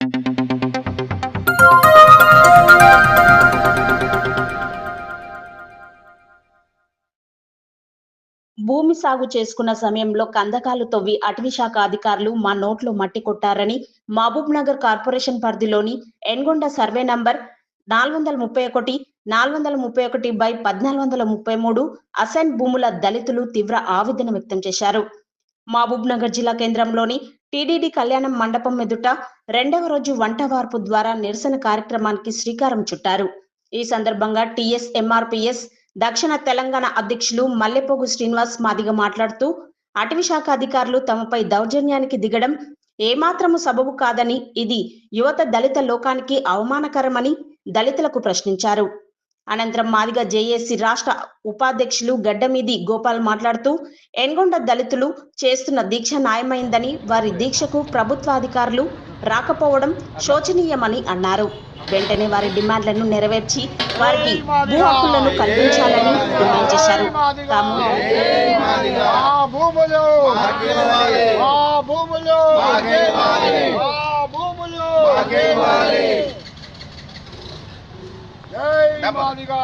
భూమి సాగు చేసుకున్న సమయంలో కందకాలు తవ్వి అటవీ శాఖ అధికారులు మా నోట్లో మట్టి కొట్టారని మహబూబ్ నగర్ కార్పొరేషన్ పరిధిలోని ఎన్గొండ సర్వే నంబర్ నాలుగు వందల ముప్పై ఒకటి నాలుగు వందల ముప్పై ఒకటి బై పద్నాలుగు వందల ముప్పై మూడు అసైన్ భూముల దళితులు తీవ్ర ఆవేదన వ్యక్తం చేశారు. మహబూబ్ నగర్ జిల్లా కేంద్రంలోని టీడీడీ కళ్యాణం మండపం ఎదుట రెండవ రోజు వంట వార్పు ద్వారా నిరసన కార్యక్రమానికి శ్రీకారం చుట్టారు. ఈ సందర్భంగా టీఎస్ ఎంఆర్పిఎస్ దక్షిణ తెలంగాణ అధ్యక్షులు మల్లెపోగు శ్రీనివాస్ మాదిగ మాట్లాడుతూ అటవీ శాఖ అధికారులు తమపై దౌర్జన్యానికి దిగడం ఏమాత్రము సబబు కాదని ఇది యువత దళిత లోకానికి అవమానకరమని దళితులకు ప్రశ్నించారు. అనంతరం మాదిగ జేఏసీ రాష్ట్ర ఉపాధ్యక్షులు గడ్డమీది గోపాల్ మాట్లాడుతూ ఎన్గొండ దళితులు చేస్తున్న దీక్ష న్యాయమైందని వారి దీక్షకు ప్రభుత్వాధికారులు రాకపోవడం శోచనీయమని అన్నారు. వెంటనే వారి డిమాండ్లను నెరవేర్చి వారికి భూ హక్కులను కల్పించాలని డిమాండ్ చేశారు. తాము భూములు! ఆ భూములు ఆ భూములు జై మాదిగా